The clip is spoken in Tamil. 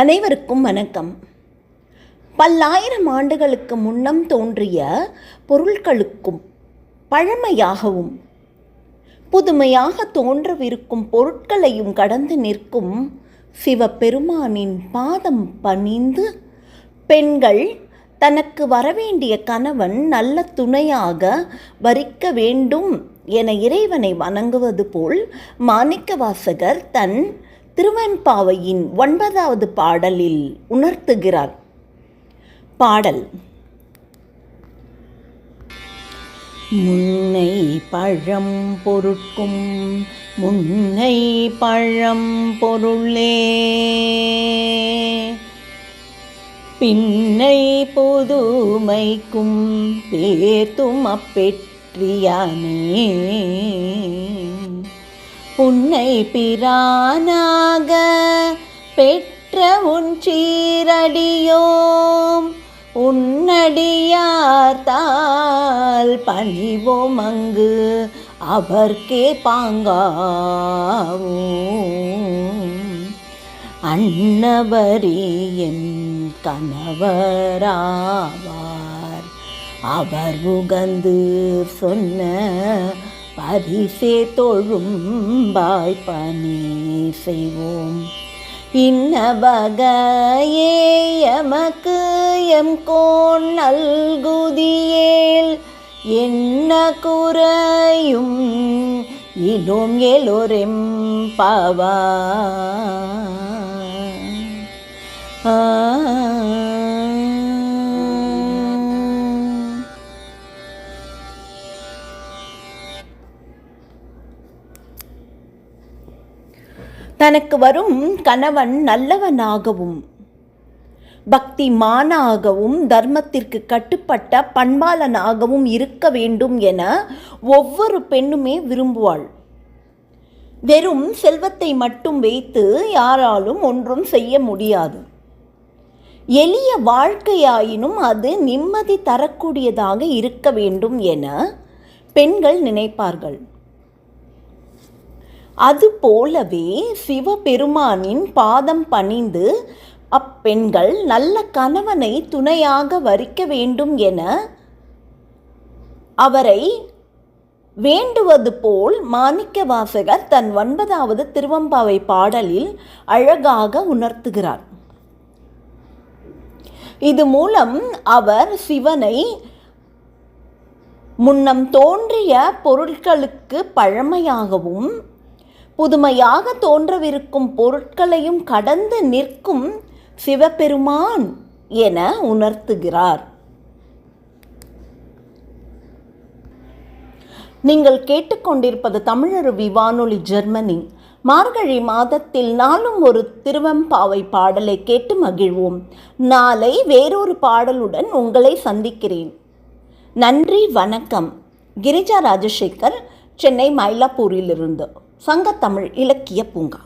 அனைவருக்கும் வணக்கம். பல்லாயிரம் ஆண்டுகளுக்கு முன்னம் தோன்றிய பொருட்களுக்கும் பழமையாகவும் புதுமையாக தோன்றவிருக்கும் பொருட்களையும் கடந்து நிற்கும் சிவபெருமானின் பாதம் பணிந்து பெண்கள் தனக்கு வரவேண்டிய கணவன் நல்ல துணையாக வரிக்க வேண்டும் என இறைவனை வணங்குவது போல் மாணிக்கவாசகர் தன் திருவெண்பாவையின் ஒன்பதாவது பாடலில் உணர்த்துகிறார். பாடல். முன்னை பழம் பொருட்கும் முன்னை பழம் பொருளே. பின்னை புதுமைக்கும் பேத்தும் அப்பெற்றியானே. உன்னை பிரானா பெற்ற உன் சீரடியோம் உன்னடியார்த்தால் பணிவோம் அங்கு அவர்க்கே பாங்காவோம். அன்னவரே என் கணவராவார் அவர் உகந்து சொன்ன பரிசே தொழும்பாய் பணி செய்வோம். இன்ன வகையே எமக்கு எம் கோன் நல்குதியேல். என்ன குறையும் இலும் எலோரெம் பவா. தனக்கு வரும் கணவன் நல்லவனாகவும் பக்தி மானாகவும் தர்மத்திற்கு கட்டுப்பட்ட பண்பாளனாகவும் இருக்க வேண்டும் என ஒவ்வொரு பெண்ணுமே விரும்புவாள். வெறும் செல்வத்தை மட்டும் வைத்து யாராலும் ஒன்றும் செய்ய முடியாது. எளிய வாழ்க்கையாயினும் அது நிம்மதி தரக்கூடியதாக இருக்க வேண்டும் என பெண்கள் நினைப்பார்கள். அதுபோலவே சிவபெருமானின் பாதம் பணிந்து அப்பெண்கள் நல்ல கணவனை துணையாக வரிக்க வேண்டும் என அவரை வேண்டுவது போல் மாணிக்கவாசகர் தன் ஒன்பதாவது திருவம்பாவை பாடலில் அழகாக உணர்த்துகிறார். இது மூலம் அவர் சிவனை முன்னம் தோன்றிய பொருட்களுக்கு பழமையாகவும் புதுமையாக தோன்றவிருக்கும் பொருட்களையும் கடந்து நிற்கும் சிவபெருமான் என உணர்த்துகிறார். நீங்கள் கேட்டுக்கொண்டிருப்பது தமிழருவி வானொலி ஜெர்மனி. மார்கழி மாதத்தில் நாளும் ஒரு திருவம்பாவை பாடலை கேட்டு மகிழ்வோம். நாளை வேறொரு பாடலுடன் உங்களை சந்திக்கிறேன். நன்றி வணக்கம். கிரிஜா ராஜசேகர் சென்னை மயிலாப்பூரிலிருந்து. சங்கத்தமிழ் இலக்கிய பூங்கா.